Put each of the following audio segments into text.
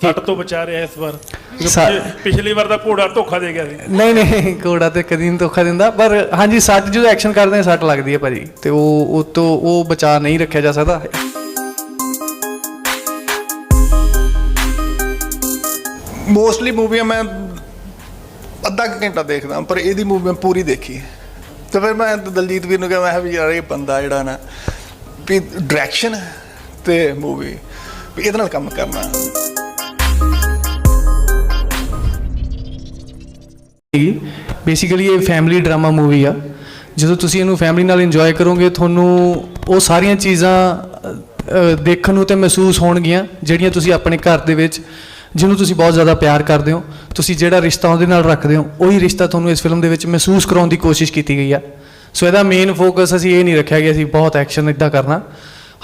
ਸੱਟ ਤੋਂ ਬਚਾ ਰਿਹਾ ਇਸ ਵਾਰ। ਪਿਛਲੀ ਵਾਰ ਤਾਂ ਘੋੜਾ ਧੋਖਾ ਦੇ ਗਿਆ ਸੀ। ਨਹੀਂ ਨਹੀਂ ਘੋੜਾ ਤੇ ਕਦੀ ਨਹੀਂ ਧੋਖਾ ਦਿੰਦਾ ਪਰ ਹਾਂਜੀ ਸੱਟ ਜਦੋਂ ਐਕਸ਼ਨ ਕਰਦੇ ਆ ਸੱਟ ਲੱਗਦੀ ਹੈ ਭਾਜੀ। ਤੇ ਉਹ ਉਹ ਤੋਂ ਉਹ ਬਚਾ ਨਹੀਂ ਰੱਖਿਆ ਜਾ ਸਕਦਾ। ਮੋਸਟਲੀ ਮੂਵੀਆਂ ਮੈਂ ਅੱਧਾ ਕੁ ਘੰਟਾ ਦੇਖਦਾ ਪਰ ਇਹਦੀ ਮੂਵੀ ਮੈਂ ਪੂਰੀ ਦੇਖੀ ਤੇ ਫਿਰ ਮੈਂ ਦਲਜੀਤ ਵੀਰ ਨੂੰ ਕਿਹਾ ਮੈਂ ਕਿਹਾ ਵੀ ਯਾਰ ਇਹ ਬੰਦਾ ਜਿਹੜਾ ਨਾ ਵੀ ਡਾਇਰੈਕਸ਼ਨ ਤੇ ਮੂਵੀ ਵੀ ਇਹਦੇ ਨਾਲ ਕੰਮ ਕਰਨਾ। ਬੇਸਿਕਲੀ ਇਹ ਫੈਮਿਲੀ ਡਰਾਮਾ ਮੂਵੀ ਆ। ਜਦੋਂ ਤੁਸੀਂ ਇਹਨੂੰ ਫੈਮਿਲੀ ਨਾਲ ਇੰਜੋਏ ਕਰੋਗੇ ਤੁਹਾਨੂੰ ਉਹ ਸਾਰੀਆਂ ਚੀਜ਼ਾਂ ਅ, ਦੇਖਣ ਨੂੰ ਤੇ ਮਹਿਸੂਸ ਹੋਣਗੀਆਂ ਜਿਹੜੀਆਂ ਤੁਸੀਂ ਆਪਣੇ ਘਰ ਦੇ ਵਿੱਚ ਜਿਹਨੂੰ ਤੁਸੀਂ ਬਹੁਤ ਜ਼ਿਆਦਾ ਪਿਆਰ ਕਰਦੇ ਹੋ ਤੁਸੀਂ ਜਿਹੜਾ ਰਿਸ਼ਤਾ ਉਹਦੇ ਨਾਲ ਰੱਖਦੇ ਹੋ ਉਹੀ ਰਿਸ਼ਤਾ ਤੁਹਾਨੂੰ ਇਸ ਫਿਲਮ ਦੇ ਵਿੱਚ ਮਹਿਸੂਸ ਕਰਾਉਣ ਦੀ ਕੋਸ਼ਿਸ਼ ਕੀਤੀ ਗਈ ਆ। ਸੋ ਇਹਦਾ ਮੇਨ ਫੋਕਸ ਅਸੀਂ ਇਹ ਨਹੀਂ ਰੱਖਿਆ ਕਿ ਅਸੀਂ ਬਹੁਤ ਐਕਸ਼ਨ ਇਦਾਂ ਕਰਨਾ।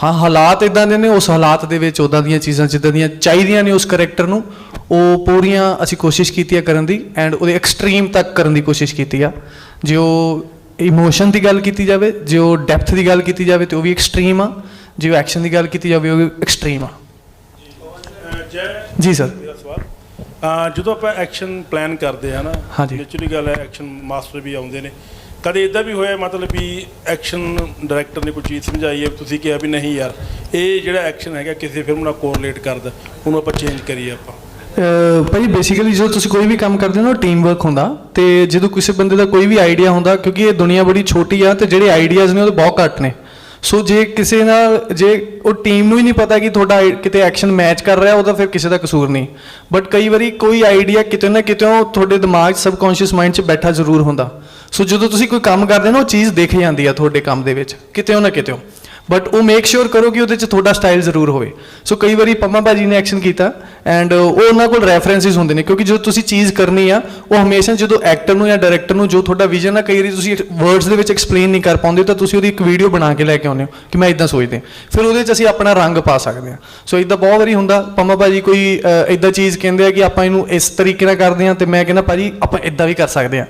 ਹਾਂ ਹਾਲਾਤ ਇਦਾਂ ਦੇ ਨੇ ਉਸ ਹਾਲਾਤ ਦੇ ਵਿੱਚ ਉਦਾਂ ਦੀਆਂ ਚੀਜ਼ਾਂ ਜਿੱਦਾਂ ਦੀਆਂ ਚਾਹੀਦੀਆਂ ਨੇ ਉਸ ਕੈਰੈਕਟਰ ਨੂੰ ਉਹ ਪੂਰੀਆਂ ਅਸੀਂ ਕੋਸ਼ਿਸ਼ ਕੀਤੀ ਹੈ ਕਰਨ ਦੀ ਐਂਡ ਉਹਦੇ ਐਕਸਟ੍ਰੀਮ ਤੱਕ ਕਰਨ ਦੀ ਕੋਸ਼ਿਸ਼ ਕੀਤੀ ਆ। ਜੇ ਉਹ ਇਮੋਸ਼ਨ ਦੀ ਗੱਲ ਕੀਤੀ ਜਾਵੇ ਜੇ ਉਹ ਡੈਪਥ ਦੀ ਗੱਲ ਕੀਤੀ ਜਾਵੇ ਤੇ ਉਹ ਵੀ ਐਕਸਟ੍ਰੀਮ ਆ। ਜੇ ਉਹ ਐਕਸ਼ਨ ਦੀ ਗੱਲ ਕੀਤੀ ਜਾਵੇ ਉਹ ਵੀ ਐਕਸਟ੍ਰੀਮ ਆ। ਜੈ ਸਰ ਜਦੋਂ ਆਪਾਂ ਐਕਸ਼ਨ ਪਲਾਨ ਕਰਦੇ ਆ ਨਾ। ਨੈਚੁਰਲੀ ਗੱਲ ਹੈ ਐਕਸ਼ਨ ਮਾਸਟਰ ਵੀ ਆਉਂਦੇ ਨੇ। ਕਦੇ ਇਦਾਂ ਵੀ ਹੋਇਆ ਮਤਲਬ ਵੀ ਐਕਸ਼ਨ ਡਾਇਰੈਕਟਰ ਨੇ ਕੋਈ ਚੀਜ਼ ਸਮਝਾਈ ਹੈ, ਤੁਸੀਂ ਕਿਹਾ ਵੀ ਨਹੀਂ ਯਾਰ, ਇਹ ਜਿਹੜਾ ਐਕਸ਼ਨ ਹੈਗਾ ਕਿਸੇ ਫਿਲਮ ਨਾਲ ਕੋਰਿਲੇਟ ਕਰਦਾ, ਉਹਨੂੰ ਆਪਾਂ ਚੇਂਜ ਕਰੀਏ ਆਪਾਂ। ਅਹ ਭਾਈ ਬੇਸਿਕਲੀ ਜਦੋਂ ਤੁਸੀਂ ਕੋਈ ਵੀ ਕੰਮ ਕਰਦੇ ਹੋ ਨਾ ਟੀਮ ਵਰਕ ਹੁੰਦਾ, ਤੇ ਜਦੋਂ ਕਿਸੇ ਬੰਦੇ ਦਾ ਕੋਈ ਵੀ ਆਈਡੀਆ ਹੁੰਦਾ, ਕਿਉਂਕਿ ਇਹ ਦੁਨੀਆ ਬੜੀ ਛੋਟੀ ਆ, ਤੇ ਜਿਹੜੇ ਆਈਡੀਆਜ਼ ਨੇ ਉਹ ਬਹੁਤ ਘੱਟ ਨੇ। ਸੋ ਜੇ ਕਿਸੇ ਨਾਲ, ਜੇ ਉਹ ਟੀਮ ਨੂੰ ਹੀ ਨਹੀਂ ਪਤਾ ਕਿ ਤੁਹਾਡਾ ਕਿਤੇ ਐਕਸ਼ਨ ਮੈਚ ਕਰ ਰਿਹਾ, ਉਹਦਾ ਫਿਰ ਕਿਸੇ ਦਾ ਕਸੂਰ ਨਹੀਂ। ਬਟ ਕਈ ਵਾਰੀ ਕੋਈ ਆਈਡੀਆ ਕਿਤੇ ਨਾ ਕਿਤੇ ਤੁਹਾਡੇ ਦਿਮਾਗ 'ਚ ਸਬਕੌਂਸ਼ੀਅਸ ਮਾਈਂਡ 'ਚ ਬੈਠਾ ਜ਼ਰੂਰ ਹੁੰਦਾ। ਸੋ ਜਦੋਂ ਤੁਸੀਂ ਕੋਈ ਕੰਮ ਕਰਦੇ ਹੋ ਨਾ, ਉਹ ਚੀਜ਼ ਦਿਖ ਜਾਂਦੀ ਆ ਤੁਹਾਡੇ ਕੰਮ ਦੇ ਵਿੱਚ ਕਿਤੇ ਨਾ ਕਿਤੇ ਬਟ ਉਹ ਮੇਕ ਸ਼ੋਰ ਕਰੋ ਕਿ ਉਹਦੇ 'ਚ ਤੁਹਾਡਾ ਸਟਾਈਲ ਜ਼ਰੂਰ ਹੋਵੇ। ਸੋ ਕਈ ਵਾਰੀ ਪੰਮਾ ਭਾਜੀ ਨੇ ਐਕਸ਼ਨ ਕੀਤਾ ਐਂਡ ਉਹ ਉਹਨਾਂ ਕੋਲ ਰੈਫਰੈਂਸਿਸ ਹੁੰਦੇ ਨੇ, ਕਿਉਂਕਿ ਜਦੋਂ ਤੁਸੀਂ ਚੀਜ਼ ਕਰਨੀ ਆ, ਉਹ ਹਮੇਸ਼ਾ ਜਦੋਂ ਐਕਟਰ ਨੂੰ ਜਾਂ ਡਾਇਰੈਕਟਰ ਨੂੰ ਜੋ ਤੁਹਾਡਾ ਵਿਜ਼ਨ ਆ, ਕਈ ਵਾਰੀ ਤੁਸੀਂ ਵਰਡਸ ਦੇ ਵਿੱਚ ਐਕਸਪਲੇਨ ਨਹੀਂ ਕਰ ਪਾਉਂਦੇ, ਤਾਂ ਤੁਸੀਂ ਉਹਦੀ ਇੱਕ ਵੀਡੀਓ ਬਣਾ ਕੇ ਲੈ ਕੇ ਆਉਂਦੇ ਹੋ ਕਿ ਮੈਂ ਇਦਾਂ ਸੋਚਦੇ ਫਿਰ ਉਹਦੇ 'ਚ ਅਸੀਂ ਆਪਣਾ ਰੰਗ ਪਾ ਸਕਦੇ ਹਾਂ। ਸੋ ਇਦਾਂ ਬਹੁਤ ਵਾਰੀ ਹੁੰਦਾ, ਪੰਮਾ ਭਾਜੀ ਕੋਈ ਇਦਾਂ ਚੀਜ਼ ਕਹਿੰਦੇ ਆ ਕਿ ਆਪਾਂ ਇਹਨੂੰ ਇਸ ਤਰੀਕੇ ਨਾਲ ਕਰਦੇ ਹਾਂ, ਤੇ ਮੈਂ ਕਹਿੰਦਾ ਭਾਜੀ ਆਪਾਂ ਇਦਾਂ ਵੀ ਕਰ ਸਕਦੇ ਹਾਂ।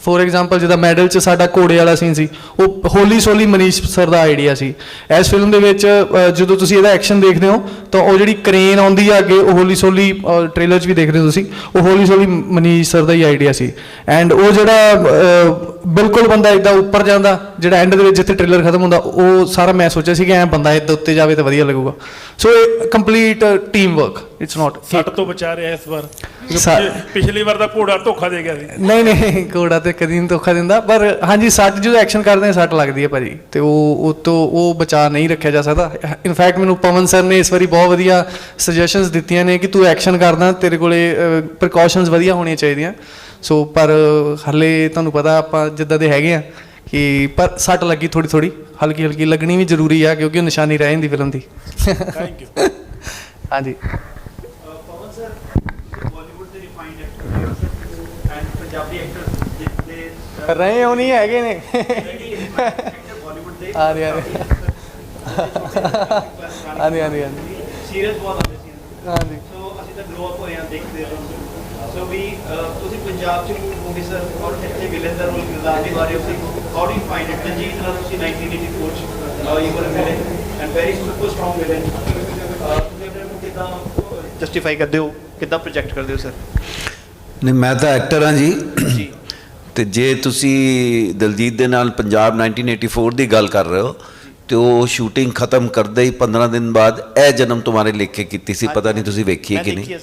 ਫੋਰ ਐਗਜ਼ਾਮਪਲ ਜਿਹਦਾ ਮੈਡਲ 'ਚ ਸਾਡਾ ਘੋੜੇ ਵਾਲਾ ਸੀਨ ਸੀ, ਉਹ ਹੋਲੀ ਸੋਲੀ ਮਨੀਸ਼ ਸਰ ਦਾ ਆਈਡੀਆ ਸੀ। ਇਸ ਫਿਲਮ ਦੇ ਵਿੱਚ ਜਦੋਂ ਤੁਸੀਂ ਇਹਦਾ ਐਕਸ਼ਨ ਦੇਖਦੇ ਹੋ, ਤਾਂ ਉਹ ਜਿਹੜੀ ਕ੍ਰੇਨ ਆਉਂਦੀ ਆ ਅੱਗੇ, ਉਹ ਹੋਲੀ ਸੋਲੀ ਟ੍ਰੇਲਰ 'ਚ ਵੀ ਦੇਖਦੇ ਹੋ ਤੁਸੀਂ, ਉਹ ਹੋਲੀ ਸੋਲੀ ਮਨੀਸ਼ ਸਰ ਦਾ ਹੀ ਆਈਡੀਆ ਸੀ। ਐਂਡ ਉਹ ਜਿਹੜਾ ਬਿਲਕੁਲ ਬੰਦਾ ਇਦਾਂ ਉੱਪਰ ਜਾਂਦਾ ਜਿਹੜਾ ਐਂਡ ਦੇ ਵਿੱਚ ਜਿੱਥੇ ਟ੍ਰੇਲਰ ਖਤਮ ਹੁੰਦਾ ਉਹ ਸਾਰਾ ਮੈਂ ਸੋਚਿਆ ਸੀ ਕਿ ਐ ਬੰਦਾ ਇੱਦਾਂ ਉੱਤੇ ਜਾਵੇ ਤਾਂ ਵਧੀਆ ਲੱਗੂਗਾ। ਸੋ ਇਹ complete team work it's not ਸੱਟ ਤੋਂ ਬਚਾ ਰਿਹਾ ਇਸ ਵਾਰ। ਪਿਛਲੀ ਵਾਰ ਤਾਂ ਘੋੜਾ ਧੋਖਾ ਦੇ ਗਿਆ ਸੀ। ਨਹੀਂ ਨਹੀਂ ਘੋੜਾ ਤੇ ਕਦੀ ਨਹੀਂ ਧੋਖਾ ਦਿੰਦਾ ਪਰ ਹਾਂਜੀ ਸੱਟ ਜਦੋਂ ਐਕਸ਼ਨ ਕਰਦੇ ਆ ਸੱਟ ਲੱਗਦੀ ਹੈ ਭਾਜੀ। ਤੇ ਉਹ ਉਹ ਤੋਂ ਉਹ ਬਚਾ ਨਹੀਂ ਰੱਖਿਆ ਜਾ ਸਕਦਾ। ਇਨਫੈਕਟ ਮੈਨੂੰ ਪਵਨ ਸਰ ਨੇ ਇਸ ਵਾਰੀ ਬਹੁਤ ਵਧੀਆ ਸੁਜੈਸ਼ਨਸ ਦਿੱਤੀਆਂ ਨੇ ਕਿ ਤੂੰ ਐਕਸ਼ਨ ਕਰਦਾ ਤੇਰੇ ਕੋਲੇ ਪ੍ਰੀਕਾਸ਼ਨਸ ਵਧੀਆ ਹੋਣੀਆਂ ਚਾਹੀਦੀਆਂ। ਸੋ ਪਰ ਹਲੇ ਤੁਹਾਨੂੰ ਪਤਾ ਆਪਾਂ ਜਿੱਦਾਂ ਦੇ ਹੈਗੇ ਆ ਕਿ ਪਰ ਸੱਟ ਲੱਗੀ ਥੋੜੀ ਥੋੜੀ ਹਲਕੀ ਹਲਕੀ ਲੱਗਣੀ ਵੀ ਜ਼ਰੂਰੀ ਆ ਕਿਉਂਕਿ ਉਹ ਨਿਸ਼ਾਨੀ ਰਹਿ ਜਾਂਦੀ ਫਿਲਮ ਦੀ। ਥੈਂਕ ਯੂ ਹਾਂਜੀ। ਪਵਨ ਸਰ ਬਾਲੀਵੁੱਡ ਦੇ refined actor and Punjabi actor ਜਿੱਤੇ ਰਹੇ ਹੋ ਨਹੀਂ ਹੈਗੇ ਨੇ। ਐਕਟਰ ਬਾਲੀਵੁੱਡ ਦੇ। ਆ ਰਹੇ ਆ ਰਹੇ। ਆ ਰਹੇ ਆ ਰਹੇ ਸੀਰੀਅਸ ਬਹੁਤ ਆਉਂਦੇ ਸੀ। ਹਾਂਜੀ। ਸੋ ਅਸੀਂ ਤਾਂ ਗਰੋ ਅਪ ਹੋਏ ਹਾਂ ਦੇਖਦੇ ਹਾਂ ਸੋ ਵੀ ਅਹ, ਤੁਸੀਂ ਪੰਜਾਬ ਚ ਮੂਵੀ ਸਰ ਔਰ ਇੱਥੇ ਵਿਲਨ ਦਾ ਰੋਲ ਕਿਰਦਾਰ ਨਿਭਾ ਰਹੇ ਹੋ ਸੀ how do you find it ਜੰਜੀਤ ਨਾਲ ਤੁਸੀਂ 1984 ਚ you were villain and very super strong villain ਤੁਸੀਂ ਆਪਣੇ ਨੂੰ ਕਿਦਾਂ ਜਸਟੀਫਾਈ ਕਰਦੇ ਹੋ? ਕਿਦਾਂ ਪ੍ਰੋਜੈਕਟ ਕਰਦੇ ਹੋ ਸਰ ਨਹੀਂ ਮੈਂ ਤਾਂ ਐਕਟਰ ਹਾਂ ਜੀ। ਤੇ ਜੇ ਤੁਸੀਂ ਦਲਜੀਤ ਦੇ ਨਾਲ ਪੰਜਾਬ 1984 ਦੀ ਗੱਲ ਕਰ ਰਹੇ ਹੋ ਤੇ ਉਹ ਸ਼ੂਟਿੰਗ ਖਤਮ ਕਰਦੇ ਹੀ 15 ਦਿਨ ਬਾਅਦ ਇਹ ਜਨਮ ਤੁਹਾਰੇ ਲੇਖੇ ਕੀਤੀ ਸੀ ਪਤਾ ਨਹੀਂ ਤੁਸੀਂ ਵੇਖੀ ਹੈ ਮੈਂ ਕਿ ਨਹੀਂ।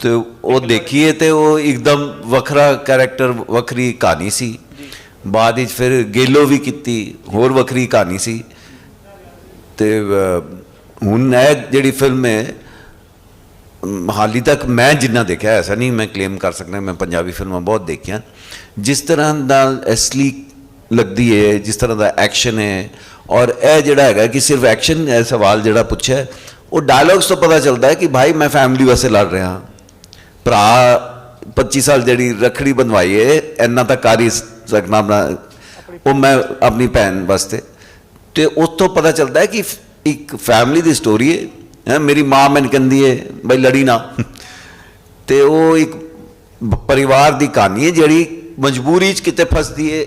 ਤੇ ਉਹ ਦੇਖੀਏ ਤੇ ਉਹ ਇੱਕਦਮ ਵੱਖਰਾ ਕੈਰੈਕਟਰ ਵੱਖਰੀ ਕਹਾਣੀ ਸੀ। ਬਾਅਦ ਵਿੱਚ ਫਿਰ ਗੇਲੋ ਵੀ ਕੀਤੀ ਹੋਰ ਵੱਖਰੀ ਕਹਾਣੀ ਸੀ। ਤੇ ਹੁਣ ਇਹ ਜਿਹੜੀ ਫਿਲਮ ਹੈ ਹਾਲੀ ਤੱਕ ਮੈਂ ਜਿੰਨਾ ਦੇਖਿਆ ਐਸਾ ਨਹੀਂ ਮੈਂ ਕਲੇਮ ਕਰ ਸਕਦਾ ਮੈਂ ਪੰਜਾਬੀ ਫਿਲਮਾਂ ਬਹੁਤ ਦੇਖੀਆਂ। ਜਿਸ ਤਰ੍ਹਾਂ ਦਾ ਅਸਲੀ ਲੱਗਦੀ ਹੈ ਜਿਸ ਤਰ੍ਹਾਂ ਦਾ ਐਕਸ਼ਨ ਹੈ ਔਰ ਇਹ ਜਿਹੜਾ ਹੈਗਾ ਕਿ ਸਿਰਫ ਐਕਸ਼ਨ ਇਹ ਸਵਾਲ ਜਿਹੜਾ ਪੁੱਛਿਆ, ਉਹ ਡਾਇਲੌਗਸ ਤੋਂ ਪਤਾ ਚੱਲਦਾ ਹੈ ਕਿ ਭਾਈ ਮੈਂ ਫੈਮਿਲੀ ਵਾਸਤੇ ਲੜ ਰਿਹਾ ਹਾਂ। ਭਰਾ 25 ਸਾਲ ਜਿਹੜੀ ਰਖੜੀ ਬੰਦਵਾਈ ਹੈ ਇੰਨਾ ਤਾਂ ਕਰ ਹੀ ਸਕਣਾ ਉਹ ਮੈਂ ਆਪਣੀ ਭੈਣ ਵਾਸਤੇ। ਤੇ ਉਸ ਤੋਂ ਪਤਾ ਚੱਲਦਾ ਹੈ ਕਿ ਇੱਕ ਫੈਮਿਲੀ ਦੀ ਸਟੋਰੀ ਹੈ, ਮੇਰੀ ਮਾਂ ਮੈਨੂੰ ਕਹਿੰਦੀ ਹੈ ਬਈ ਲੜੀ ਨਾ। ਤੇ ਉਹ ਇੱਕ ਪਰਿਵਾਰ ਦੀ ਕਹਾਣੀ ਹੈ ਜਿਹੜੀ ਮਜਬੂਰੀ 'ਚ ਕਿਤੇ ਫਸਦੀ ਹੈ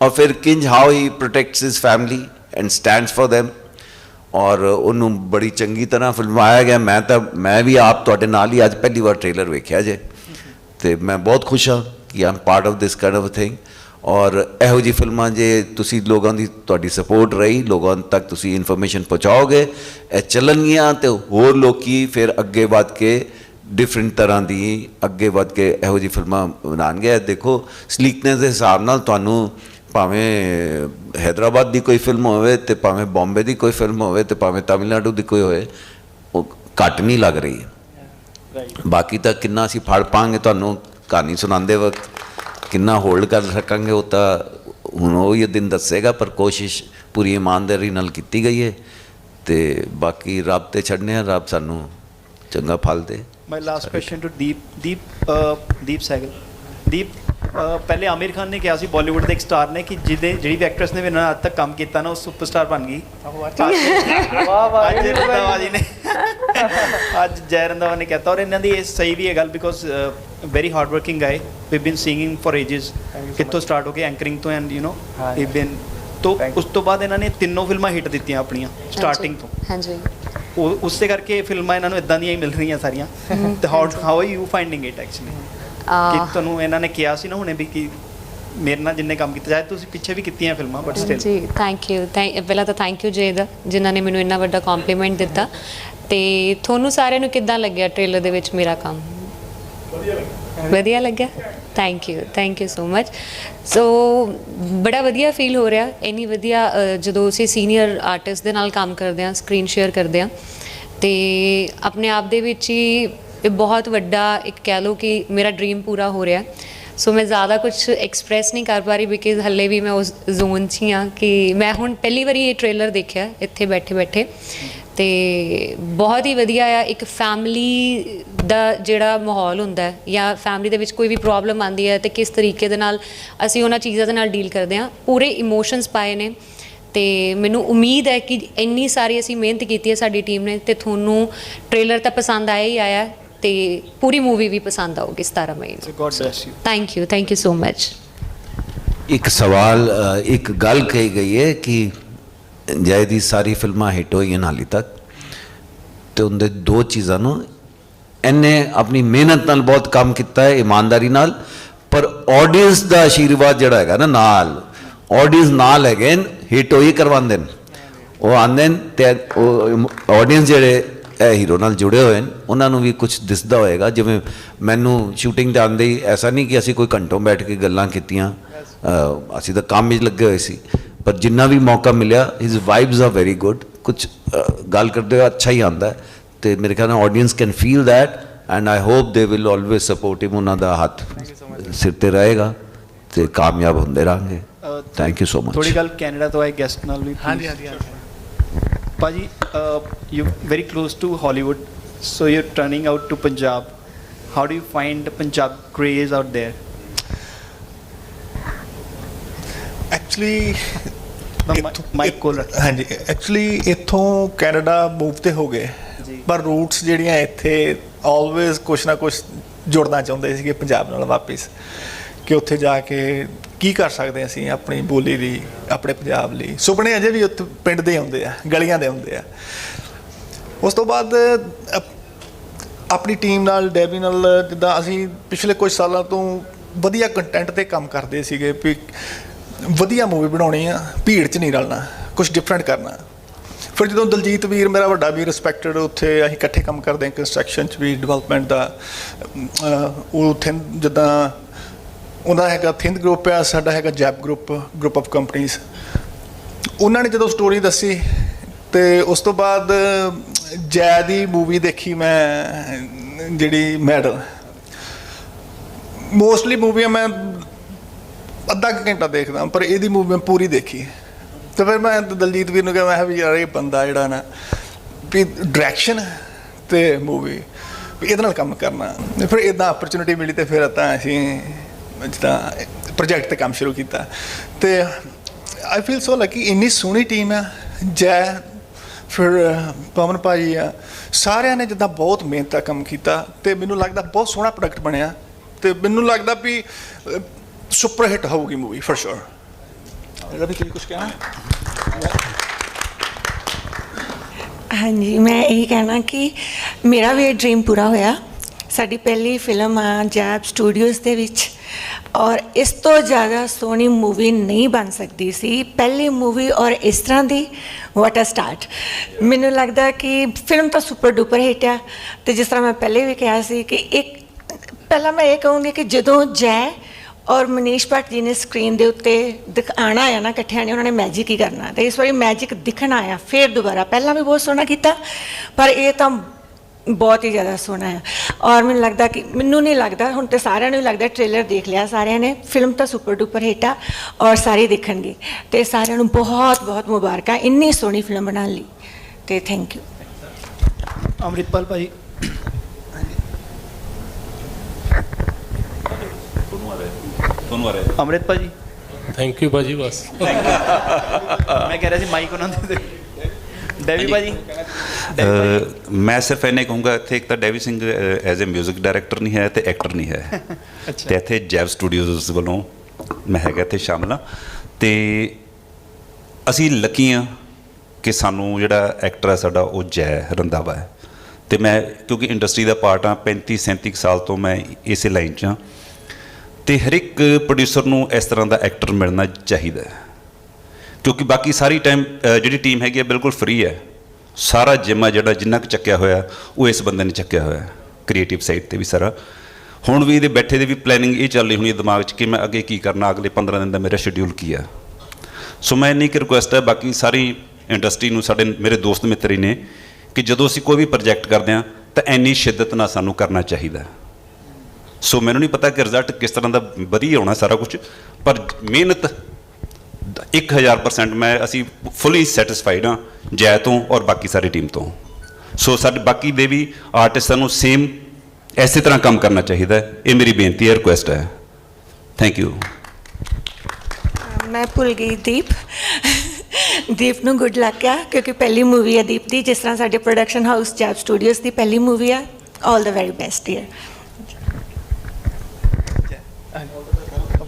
ਔਰ ਫਿਰ ਕਿੰਜ how he protects his family and stands for them. ਔਰ ਉਹਨੂੰ ਬੜੀ ਚੰਗੀ ਤਰ੍ਹਾਂ ਫਿਲਮਾਇਆ ਗਿਆ ਮੈਂ ਤਾਂ ਮੈਂ ਵੀ ਆਪ ਤੁਹਾਡੇ ਨਾਲ ਹੀ ਅੱਜ ਪਹਿਲੀ ਵਾਰ ਟ੍ਰੇਲਰ ਵੇਖਿਆ ਜੇ ਤੇ ਮੈਂ ਬਹੁਤ ਖੁਸ਼ ਹਾਂ ਕਿ I'm part of this kind of thing ਔਰ ਇਹੋ ਜੀ ਫਿਲਮਾਂ ਜੇ ਤੁਸੀਂ ਲੋਕਾਂ ਦੀ ਤੁਹਾਡੀ ਸਪੋਰਟ ਰਹੀ ਲੋਕਾਂ ਤੱਕ ਤੁਸੀਂ ਇਨਫੋਰਮੇਸ਼ਨ ਪਹੁੰਚਾਓਗੇ ਇਹ ਚੱਲਣਗੀਆਂ ਤੇ ਹੋਰ ਲੋਕੀ ਫਿਰ ਅੱਗੇ ਵੱਧ ਕੇ ਡਿਫਰੈਂਟ ਤਰ੍ਹਾਂ ਦੀ ਅੱਗੇ ਵੱਧ ਕੇ ਇਹੋ ਜੀ ਫਿਲਮਾਂ ਬਣਾਉਣਗੇ ਦੇਖੋ ਸਲੀਕਨੈਸ ਦੇ ਹਿਸਾਬ ਨਾਲ ਤੁਹਾਨੂੰ ਭਾਵੇਂ ਹੈਦਰਾਬਾਦ ਦੀ ਕੋਈ ਫਿਲਮ ਹੋਵੇ ਤੇ ਭਾਵੇਂ ਬੰਬੇ ਦੀ ਕੋਈ ਫਿਲਮ ਹੋਵੇ ਤੇ ਭਾਵੇਂ ਤਾਮਿਲਨਾਡੂ ਦੀ ਕੋਈ ਹੋਵੇ ਉਹ ਘੱਟ ਨਹੀਂ ਲੱਗ ਰਹੀ। ਬਾਕੀ ਤਾਂ ਕਿੰਨਾ ਅਸੀਂ ਫੜ ਪਾਂਗੇ ਤੁਹਾਨੂੰ ਕਹਾਣੀ ਸੁਣਾਉਂਦੇ ਵਕਤ ਕਿੰਨਾ ਹੋਲਡ ਕਰ ਸਕਾਂਗੇ ਉਹ ਤਾਂ ਹੁਣ ਉਹ ਹੀ ਦਿਨ ਦੱਸੇਗਾ ਪਰ ਕੋਸ਼ਿਸ਼ ਪੂਰੀ ਇਮਾਨਦਾਰੀ ਨਾਲ ਕੀਤੀ ਗਈ ਹੈ। ਤੇ ਬਾਕੀ ਰੱਬ ਤੇ ਛੱਡਨੇ ਆ ਰੱਬ ਸਾਨੂੰ ਚੰਗਾ ਫਲ ਦੇ। My last question to Deep Deep Deep Sehgal Deep ਪਹਿਲੇ ਆਮਿਰ ਖਾਨ ਨੇ ਕਿਹਾ ਸੀ ਬਾਲੀਵੁੱਡ ਦੇ ਇੱਕ ਸਟਾਰ ਨੇ ਕਿ ਜਿਹਦੇ ਜਿਹੜੀ ਵੀ ਨੇ ਮੇਰੇ ਨਾਲ ਅੱਜ ਤੱਕ ਕੰਮ ਕੀਤਾ ਨਾ ਉਹ ਸੁਪਰਸਟਾਰ ਬਣ ਗਈ। ਅੱਜ ਰੰਦਾਵਾ ਨੇ। ਅੱਜ ਜੈ ਰੰਦਾਵਾ ਕਹਤਾ। ਔਰ ਇਹਨਾਂ ਦੀ ਇਹ ਸਹੀ ਵੀ ਹੈ ਗੱਲ because very hard working guy we been singing for ਏजेस ਕਿੱਥੋਂ ਸਟਾਰਟ ਹੋ ਕੇ ਐਂਕਰਿੰਗ ਤੋਂ ਐਂਡ ਯੂ نو ਵੀ ਬੀਨ ਤੋਂ ਉਸ ਤੋਂ ਬਾਅਦ ਇਹਨਾਂ ਨੇ ਤਿੰਨੋਂ ਫਿਲਮਾਂ ਹਿੱਟ ਦਿੱਤੀਆਂ ਆਪਣੀਆਂ ਸਟਾਰਟਿੰਗ ਤੋਂ। ਹਾਂਜੀ। ਉਸੇ ਕਰਕੇ ਫਿਲਮਾਂ ਇਹਨਾਂ ਨੂੰ ਇਦਾਂ ਦੀਆਂ ਹੀ ਮਿਲ ਰਹੀਆਂ ਸਾਰੀਆਂ। How how you finding it actually ਕਿ ਤੁਹਾਨੂੰ ਇਹਨਾਂ ਨੇ ਕਿਹਾ ਸੀ ਨਾ ਹੁਣੇ ਵੀ ਕਿ ਮੇਰੇ ਨਾਲ ਜਿੰਨੇ ਕੰਮ ਕੀਤਾ ਜਾਏ ਤੁਸੀਂ ਪਿੱਛੇ ਵੀ ਕੀਤੀਆਂ ਫਿਲਮਾਂ ਬਟ ਸਟਿਲ ਜੀ ਥੈਂਕ ਯੂ ਪਹਿਲਾਂ ਤਾਂ ਥੈਂਕ ਯੂ ਜੇਦ ਜਿਨ੍ਹਾਂ ਨੇ ਮੈਨੂੰ ਇੰਨਾ ਵੱਡਾ ਕੰਪਲੀਮੈਂਟ ਦਿੱਤਾ। ਤੇ ਤੁਹਾਨੂੰ ਸਾਰਿਆਂ ਨੂੰ ਕਿੱਦਾਂ ਲੱਗਿਆ ਟ੍ਰੇਲਰ ਦੇ ਵਿੱਚ ਮੇਰਾ ਕੰਮ? ਵਧੀਆ ਲੱਗਿਆ? Thank you thank you so much so ਬੜਾ ਵਧੀਆ ਫੀਲ ਹੋ ਰਿਹਾ। ਇੰਨੀ ਵਧੀਆ ਜਦੋਂ ਅਸੀਂ ਸੀਨੀਅਰ ਆਰਟਿਸਟ ਦੇ ਨਾਲ ਕੰਮ ਕਰਦੇ ਹਾਂ ਸਕਰੀਨ ਸ਼ੇਅਰ ਕਰਦੇ ਹਾਂ ਤੇ ਆਪਣੇ ਆਪ ਦੇ ਵਿੱਚ ਹੀ ਇਹ ਬਹੁਤ ਵੱਡਾ ਇੱਕ ਕਹਿ ਲਓ ਕਿ ਮੇਰਾ ਡ੍ਰੀਮ ਪੂਰਾ ਹੋ ਰਿਹਾ। ਸੋ ਮੈਂ ਜ਼ਿਆਦਾ ਕੁਝ ਐਕਸਪ੍ਰੈਸ ਨਹੀਂ ਕਰ ਪਾ ਰਹੀ ਬਿਕਾਜ਼ ਹੱਲੇ ਵੀ ਮੈਂ ਉਸ ਜ਼ੋਨ 'ਚ ਹੀ ਹਾਂ ਕਿ ਮੈਂ ਹੁਣ ਪਹਿਲੀ ਵਾਰੀ ਇਹ ਟ੍ਰੇਲਰ ਦੇਖਿਆ ਇੱਥੇ ਬੈਠੇ ਬੈਠੇ। ਤੇ ਬਹੁਤ ਹੀ ਵਧੀਆ ਆ, ਇੱਕ ਫੈਮਿਲੀ ਦਾ ਜਿਹੜਾ ਮਾਹੌਲ ਹੁੰਦਾ ਹੈ ਜਾਂ ਫੈਮਿਲੀ ਦੇ ਵਿੱਚ ਕੋਈ ਵੀ ਪ੍ਰੋਬਲਮ ਆਉਂਦੀ ਹੈ ਤੇ ਕਿਸ ਤਰੀਕੇ ਦੇ ਨਾਲ ਅਸੀਂ ਉਹਨਾਂ ਚੀਜ਼ਾਂ ਦੇ ਨਾਲ ਡੀਲ ਕਰਦੇ ਹਾਂ। ਪੂਰੇ ਇਮੋਸ਼ਨਸ ਪਾਏ ਨੇ ਤੇ ਮੈਨੂੰ ਉਮੀਦ ਹੈ ਕਿ ਇੰਨੀ ਸਾਰੀ ਅਸੀਂ ਮਿਹਨਤ ਕੀਤੀ ਹੈ ਸਾਡੀ ਟੀਮ ਨੇ ਤੇ ਤੁਹਾਨੂੰ ਟ੍ਰੇਲਰ ਤਾਂ ਪਸੰਦ ਆਇਆ ਹੀ ਆਇਆ। ਤੇ ਪੂਰੀ ਮੂਵੀ ਵੀ ਪਸੰਦ ਆਊਗੀ 17 ਮਈ ਨੂੰ। Thank you thank you so much ਇੱਕ ਸਵਾਲ ਇੱਕ ਗੱਲ ਕਹੀ ਗਈ ਹੈ ਕਿ ਜੈ ਦੀ ਸਾਰੀ ਫਿਲਮਾਂ ਹਿੱਟ ਹੋਈਆਂ ਹਾਲੇ ਤੱਕ ਤੇ ਉਹਦੇ ਦੋ ਚੀਜ਼ਾਂ ਨੂੰ ਇਹਨੇ ਆਪਣੀ ਮਿਹਨਤ ਨਾਲ ਬਹੁਤ ਕੰਮ ਕੀਤਾ ਹੈ ਇਮਾਨਦਾਰੀ ਨਾਲ ਪਰ ਆਡੀਅנס ਦਾ ਆਸ਼ੀਰਵਾਦ ਜਿਹੜਾ ਹੈਗਾ ਨਾ ਨਾਲ ਆਡੀਅנס ਨਾਲ ਹੈਗੇ ਹਿੱਟ ਹੋਈ ਕਰਵਾਉਂਦੇ ਨੇ। ਉਹ ਆਂਦੇ ਨੇ ਤੇ ਆਡੀਅנס ਜਿਹੜੇ ਇਹ ਹੀਰੋ ਨਾਲ ਜੁੜੇ ਹੋਏ ਨੇ ਉਹਨਾਂ ਨੂੰ ਵੀ ਕੁਝ ਦਿਸਦਾ ਹੋਏਗਾ। ਜਿਵੇਂ ਮੈਨੂੰ ਸ਼ੂਟਿੰਗ ਦੇ ਆਉਂਦੇ ਹੀ ਐਸਾ ਨਹੀਂ ਕਿ ਅਸੀਂ ਕੋਈ ਘੰਟੋਂ ਬੈਠ ਕੇ ਗੱਲਾਂ ਕੀਤੀਆਂ ਅਸੀਂ ਤਾਂ ਕੰਮ ਵਿੱਚ ਲੱਗੇ ਹੋਏ ਸੀ। ਪਰ ਜਿੰਨਾ ਵੀ ਮੌਕਾ ਮਿਲਿਆ his vibes are very good ਕੁਝ ਗੱਲ ਕਰਦੇ ਹੋਏ ਅੱਛਾ ਹੀ ਆਉਂਦਾ ਹੈ। ਤੇ ਮੇਰੇ ਖਿਆਲ ਨਾਲ audience can feel that and I hope they will always support him ਉਹਨਾਂ ਦਾ ਹੱਥ ਸਿਰ ਤੇ ਰਹੇਗਾ ਤੇ ਕਾਮਯਾਬ ਹੁੰਦੇ ਰਹਾਂਗੇ। ਥੈਂਕ ਯੂ ਸੋ ਮਚ ਥੋੜੀ ਗੱਲ ਕੈਨੇਡਾ ਤੋਂ ਆਏ ਗੈਸਟ ਨਾਲ ਵੀ ਹਾਂਜੀ ਹਾਂਜੀ। ਭਾਜੀ you very close to Hollywood so you are turning out to Punjab how do find the punjab craze out there? Actually mike ਕੋਲ ਹਾਂਜੀ ਐਕਚੁਅਲੀ ਇੱਥੋਂ ਕੈਨੇਡਾ ਮੂਵ ਤੇ ਹੋ ਗਏ ਪਰ ਰੂਟਸ ਜਿਹੜੀਆਂ ਇੱਥੇ ਆਲਵੇਸ ਕੁਛ ਨਾ ਕੁਛ ਜੁੜਨਾ ਚਾਹੁੰਦੇ ਸੀਗੇ ਪੰਜਾਬ ਨਾਲ ਵਾਪਸ ਕਿ ਉੱਥੇ ਜਾ ਕੇ ਕੀ ਕਰ ਸਕਦੇ ਅਸੀਂ ਆਪਣੀ ਬੋਲੀ ਲਈ, ਆਪਣੇ ਪੰਜਾਬ ਲਈ? ਸੁਪਨੇ ਅਜੇ ਵੀ ਉੱਥੇ ਪਿੰਡ ਦੇ ਆਉਂਦੇ ਆ, ਗਲੀਆਂ ਦੇ ਆਉਂਦੇ ਆ। ਉਸ ਤੋਂ ਬਾਅਦ, ਅਪ- ਆਪਣੀ ਟੀਮ ਨਾਲ ਡੈਬੀ ਨਾਲ, ਜਿੱਦਾਂ ਅਸੀਂ ਪਿਛਲੇ ਕੁਝ ਸਾਲਾਂ ਤੋਂ ਵਧੀਆ ਕੰਟੈਂਟ ਤੇ ਕੰਮ ਕਰਦੇ ਸੀਗੇ ਵੀ ਵਧੀਆ ਮੂਵੀ ਬਣਾਉਣੀ ਆ, ਭੀੜ 'ਚ ਨਹੀਂ ਰਲਣਾ, ਕੁਝ ਡਿਫਰੈਂਟ ਕਰਨਾ। ਫਿਰ ਜਦੋਂ ਦਲਜੀਤ ਵੀਰ, ਮੇਰਾ ਵੱਡਾ ਵੀਰ ਰਿਸਪੈਕਟਡ ਉੱਥੇ ਅਸੀਂ ਇਕੱਠੇ ਕੰਮ ਕਰਦੇ ਹਾਂ ਕੰਸਟਰਕਸ਼ਨ 'ਚ ਵੀ ਡਿਵੈਲਪਮੈਂਟ ਦਾ ਉਹ ਉੱਥੇ ਜਿੱਦਾਂ ਉਹਦਾ ਹੈਗਾ ਥਿੰਦ ਗਰੁੱਪ ਆ, ਸਾਡਾ ਹੈਗਾ ਜੈਪ ਗਰੁੱਪ ਗਰੁੱਪ ਆਫ ਕੰਪਨੀਆਂ ਉਹਨਾਂ ਨੇ ਜਦੋਂ ਸਟੋਰੀ ਦੱਸੀ ਤੇ ਉਸ ਤੋਂ ਬਾਅਦ ਜੈ ਦੀ ਮੂਵੀ ਦੇਖੀ ਮੈਂ, ਜਿਹੜੀ ਮੈਡਲ ਮੋਸਟਲੀ ਮੂਵੀਆਂ ਮੈਂ ਅੱਧਾ ਕੁ ਘੰਟਾ ਦੇਖਦਾ, ਪਰ ਇਹਦੀ ਮੂਵੀ ਮੈਂ ਪੂਰੀ ਦੇਖੀ। ਤੇ ਫਿਰ ਮੈਂ ਦਲਜੀਤ ਵੀਰ ਨੂੰ ਕਿਹਾ, ਮੈਂ ਕਿਹਾ ਵੀ ਯਾਰ ਇਹ ਬੰਦਾ ਜਿਹੜਾ ਨਾ, ਵੀ ਡਾਇਰੈਕਸ਼ਨ ਤੇ ਮੂਵੀ ਇਹਦੇ ਨਾਲ ਕੰਮ ਕਰਨਾ। ਫਿਰ ਇਦਾਂ ਅਪਰਚੂਨਿਟੀ ਮਿਲੀ ਤੇ ਫਿਰ ਤਾਂ ਅਸੀਂ ਜਿੱਦਾਂ ਪ੍ਰੋਜੈਕਟ ਤੇ ਕੰਮ ਸ਼ੁਰੂ ਕੀਤਾ। ਤੇ ਆਈ ਫੀਲ ਸੋ ਲੱਕੀ ਇੰਨੀ ਸੋਹਣੀ ਟੀਮ ਆ, ਜੈ, ਫਿਰ, ਪਵਨ ਭਾਈ ਆ, ਸਾਰਿਆਂ ਨੇ ਜਿੱਦਾਂ ਬਹੁਤ ਮਿਹਨਤ ਦਾ ਕੰਮ ਕੀਤਾ ਤੇ ਮੈਨੂੰ ਲੱਗਦਾ ਬਹੁਤ ਸੋਹਣਾ ਪ੍ਰੋਡਕਟ ਬਣਿਆ ਤੇ ਮੈਨੂੰ ਲੱਗਦਾ ਵੀ ਸੁਪਰ ਹਿੱਟ ਹੋਊਗੀ ਮੂਵੀ ਫॉर ਸ਼ੋਰ ਰਵੀ ਤੁਸੀਂ ਕੁਝ ਕਹਿਣਾ? ਹਾਂਜੀ, ਮੈਂ ਇਹੀ ਕਹਿਣਾ ਕਿ ਮੇਰਾ ਵੀ ਇਹ ਡ੍ਰੀਮ ਪੂਰਾ ਹੋਇਆ। ਸਾਡੀ ਪਹਿਲੀ ਫਿਲਮ ਆ ਜੈਬ ਸਟੂਡੀਓਜ਼ ਦੇ ਵਿੱਚ। ਔਰ ਇਸ ਤੋਂ ਜ਼ਿਆਦਾ ਸੋਹਣੀ ਮੂਵੀ ਨਹੀਂ ਬਣ ਸਕਦੀ ਸੀ। ਪਹਿਲੀ ਮੂਵੀ ਔਰ ਇਸ ਤਰ੍ਹਾਂ ਦੀ ਵਾਟ ਅ ਸਟਾਰਟ ਮੈਨੂੰ ਲੱਗਦਾ ਕਿ ਫਿਲਮ ਤਾਂ ਸੁਪਰ ਡੂਪਰ ਹਿੱਟ ਆ ਤੇ ਜਿਸ ਤਰ੍ਹਾਂ ਮੈਂ ਪਹਿਲੇ ਵੀ ਕਿਹਾ ਸੀ ਕਿ ਇੱਕ, ਪਹਿਲਾਂ ਮੈਂ ਇਹ ਕਹੂੰਗੀ ਕਿ ਜਦੋਂ ਜੈ ਔਰ ਮਨੀਸ਼ ਭੱਟ ਜੀ ਨੇ ਸਕਰੀਨ ਦੇ ਉੱਤੇ ਦਿਖਾਣਾ ਆ ਨਾ ਇਕੱਠਿਆਂ ਨੇ, ਉਹਨਾਂ ਨੇ ਮੈਜਿਕ ਹੀ ਕਰਨਾ। ਤੇ ਇਸ ਵਾਰੀ ਮੈਜਿਕ ਦਿਖਣਾ ਆ ਫੇਰ ਦੁਬਾਰਾ। ਪਹਿਲਾਂ ਵੀ ਬਹੁਤ ਸੋਹਣਾ ਕੀਤਾ, ਪਰ ਇਹ ਤਾਂ ਬਹੁਤ ਹੀ ਜ਼ਿਆਦਾ ਸੋਹਣਾ ਹੈ ਔਰ ਮੈਨੂੰ ਲੱਗਦਾ ਕਿ ਮੈਨੂੰ ਨਹੀਂ ਲੱਗਦਾ ਹੁਣ ਤੇ ਸਾਰਿਆਂ ਨੂੰ ਹੀ ਲੱਗਦਾ ਟ੍ਰੇਲਰ ਦੇਖ ਲਿਆ ਸਾਰਿਆਂ ਨੇ। ਫਿਲਮ ਤਾਂ ਸੁਪਰ ਡੂਪਰ ਹਿੱਟ ਆ ਔਰ ਸਾਰੇ ਦੇਖਣਗੇ। ਤੇ ਸਾਰਿਆਂ ਨੂੰ ਬਹੁਤ ਬਹੁਤ ਮੁਬਾਰਕਾਂ। ਇੰਨੀ ਸੋਹਣੀ ਫਿਲਮ ਬਣਾਉਣ ਲਈ। ਤੇ ਥੈਂਕ ਯੂ ਅੰਮ੍ਰਿਤਪਾਲ ਭਾਈ। ਤੁਹਾਨੂੰ ਆ ਰਿਹਾ ਅੰਮ੍ਰਿਤ ਭਾਜੀ। ਥੈਂਕ ਯੂ ਭਾਜੀ ਬਸ। ਮੈਂ ਕਹਿ ਰਿਹਾ ਸੀ ਮਾਈਕ ਉਹਨਾਂ ਦੇ ਦੇ। ਡੈਵੀ ਭਾਜੀ? ਮੈਂ ਸਿਰਫ ਇਹਨੇ ਕਹੂੰਗਾ ਇੱਥੇ ਇੱਕ ਤਾਂ Davy Singh as a 뮤직 director ਨਹੀਂ ਹੈ ਤੇ ਐਕਟਰ ਨਹੀਂ ਹੈ। ਤੇ ਇੱਥੇ ਜੈਵ ਸਟੂਡੀਓਜ਼ ਵੱਲੋਂ ਮੈਂ ਹੈਗਾ ਇੱਥੇ ਸ਼ਾਮਲ ਹਾਂ। ਤੇ ਅਸੀਂ ਲੱਕੀ ਹਾਂ ਕਿ ਸਾਨੂੰ ਜਿਹੜਾ ਐਕਟਰ ਹੈ ਸਾਡਾ ਉਹ ਜੈ ਰੰਧਾਵਾ ਹੈ। ਤੇ ਮੈਂ ਕਿਉਂਕਿ ਇੰਡਸਟਰੀ ਦਾ ਪਾਰਟ ਹਾਂ 35 37 ਸਾਲ ਤੋਂ ਮੈਂ ਇਸੇ ਲਾਈਨ 'ਚ ਹਾਂ। ਤੇ ਹਰ ਇੱਕ ਪ੍ਰੋਡਿਊਸਰ ਨੂੰ ਇਸ ਤਰ੍ਹਾਂ ਦਾ ਐਕਟਰ ਮਿਲਣਾ ਚਾਹੀਦਾ ਹੈ। ਕਿਉਂਕਿ ਬਾਕੀ ਸਾਰੀ ਟਾਈਮ ਜਿਹੜੀ ਟੀਮ ਹੈਗੀ ਹੈ ਬਿਲਕੁਲ ਫ੍ਰੀ ਹੈ। ਸਾਰਾ ਜਿੰਮ ਆ ਜਿਹੜਾ ਜਿੰਨਾ ਕੁ ਚੱਕਿਆ ਹੋਇਆ, ਉਹ ਇਸ ਬੰਦੇ ਨੇ ਚੱਕਿਆ ਹੋਇਆ ਕ੍ਰੀਏਟਿਵ ਸਾਈਡ ਤੇ ਵੀ ਸਾਰਾ। ਹੁਣ ਵੀ ਇਹਦੇ ਬੈਠੇ ਦੇ ਵੀ ਪਲੈਨਿੰਗ ਇਹ ਚੱਲ ਰਹੀ ਹੋਣੀ ਹੈ ਦਿਮਾਗ 'ਚ ਕਿ ਮੈਂ ਅੱਗੇ ਕੀ ਕਰਨਾ, ਅਗਲੇ 15 ਦਿਨ ਦਾ ਮੇਰਾ ਸ਼ਡਿਊਲ ਕੀ ਆ। ਸੋ ਮੈਂ ਇੰਨੀ ਕੁ ਰਿਕੁਐਸਟ ਹੈ, ਬਾਕੀ ਸਾਰੀ ਇੰਡਸਟਰੀ ਨੂੰ ਸਾਡੇ ਮੇਰੇ ਦੋਸਤ ਮਿੱਤਰ ਹੀ ਨੇ ਕਿ ਜਦੋਂ ਅਸੀਂ ਕੋਈ ਵੀ ਪ੍ਰੋਜੈਕਟ ਕਰਦੇ ਹਾਂ, ਤਾਂ ਇੰਨੀ ਸ਼ਿੱਦਤ ਨਾਲ ਸਾਨੂੰ ਕਰਨਾ ਚਾਹੀਦਾ ਸੋ ਮੈਨੂੰ ਨਹੀਂ ਪਤਾ ਕਿ ਰਿਜ਼ਲਟ ਕਿਸ ਤਰ੍ਹਾਂ ਦਾ ਵਧੀਆ ਹੋਣਾ ਸਾਰਾ ਕੁਝ ਪਰ ਮਿਹਨਤ 1000% ਮੈਂ ਅਸੀਂ ਫੁੱਲੀ ਸੈਟੀਸਫਾਈਡ ਹਾਂ ਜੈ ਤੋਂ ਔਰ ਬਾਕੀ ਸਾਰੀ ਟੀਮ ਤੋਂ। ਸੋ ਸਾਡੇ ਬਾਕੀ ਦੇ ਵੀ ਆਰਟਿਸਟਾਂ ਨੂੰ ਸੇਮ ਐਸੇ ਤਰ੍ਹਾਂ ਕੰਮ ਕਰਨਾ ਚਾਹੀਦਾ ਹੈ। ਇਹ ਮੇਰੀ ਬੇਨਤੀ ਹੈ ਰਿਕੁਐਸਟ ਹੈ। ਥੈਂਕ ਯੂ ਮੈਂ ਭੁੱਲ ਗਈ ਦੀਪ। ਦੀਪ ਨੂੰ ਗੁੱਡ ਲੱਕ ਆ ਕਿਉਂਕਿ ਪਹਿਲੀ ਮੂਵੀ ਹੈ ਦੀਪ ਦੀ ਜਿਸ ਤਰ੍ਹਾਂ ਸਾਡੇ ਪ੍ਰੋਡਕਸ਼ਨ ਹਾਊਸ ਜੈਬ ਸਟੂਡੀਓਜ਼ ਦੀ ਪਹਿਲੀ ਮੂਵੀ ਆ 올 ਦਾ ਵੈਰੀ ਬੈਸਟ ਈਅਰ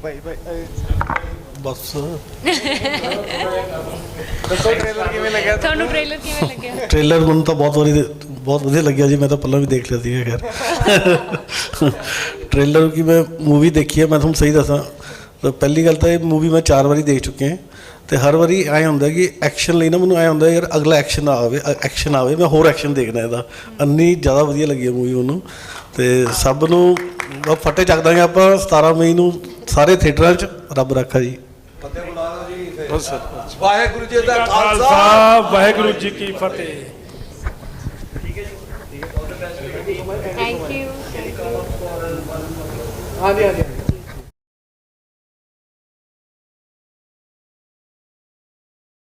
ਭਾਈ ਭਾਈ ਬਸ। ਤੁਹਾਨੂੰ ਟ੍ਰੇਲਰ ਕਿਵੇਂ ਲੱਗਿਆ? ਟ੍ਰੇਲਰ ਮੈਨੂੰ ਤਾਂ ਬਹੁਤ ਵਧੀਆ ਬਹੁਤ ਵਧੀਆ ਲੱਗਿਆ ਜੀ ਮੈਂ ਤਾਂ ਪਹਿਲਾਂ ਵੀ ਦੇਖ ਲਿਆ ਸੀ ਖੈਰ। ਟ੍ਰੇਲਰ ਕੀ ਮੈਂ ਮੂਵੀ ਦੇਖੀ ਹੈ ਮੈਂ ਤੁਹਾਨੂੰ ਸਹੀ ਦੱਸਾਂ। ਤਾਂ ਪਹਿਲੀ ਗੱਲ ਤਾਂ ਇਹ ਮੂਵੀ ਮੈਂ ਚਾਰ ਵਾਰੀ ਦੇਖ ਚੁੱਕਿਆ ਹਾਂ। ਤੇ ਹਰ ਵਾਰੀ ਐ ਹੁੰਦਾ ਕਿ ਐਕਸ਼ਨ ਲਈ ਨਾ ਮੈਨੂੰ ਐ ਹੁੰਦਾ ਯਾਰ ਅਗਲਾ ਐਕਸ਼ਨ ਆਵੇ ਐਕਸ਼ਨ ਆਵੇ ਮੈਂ ਹੋਰ ਐਕਸ਼ਨ ਦੇਖਣਾ ਇਹਦਾ। ਅੰਨੀ ਜ਼ਿਆਦਾ ਵਧੀਆ ਲੱਗੀ ਹੈ ਮੂਵੀ ਮੈਨੂੰ। ਤੇ ਸਭ ਨੂੰ ਫਟੇ ਚੱਕ ਦਾਂਗੇ ਆਪਾਂ 17 ਮਈ ਨੂੰ ਸਾਰੇ ਥੀਏਟਰਾਂ 'ਚ ਰੱਬ ਰੱਖਾ ਜੀ। ਵਾਹਿਗੁਰੂ ਜੀ ਦਾ ਖਾਲਸਾ। ਵਾਹਿਗੁਰੂ ਜੀ ਕੀ ਫਤਿਹ। ਥੈਂਕ ਯੂ ਹਾਂਜੀ ਹਾਂਜੀ।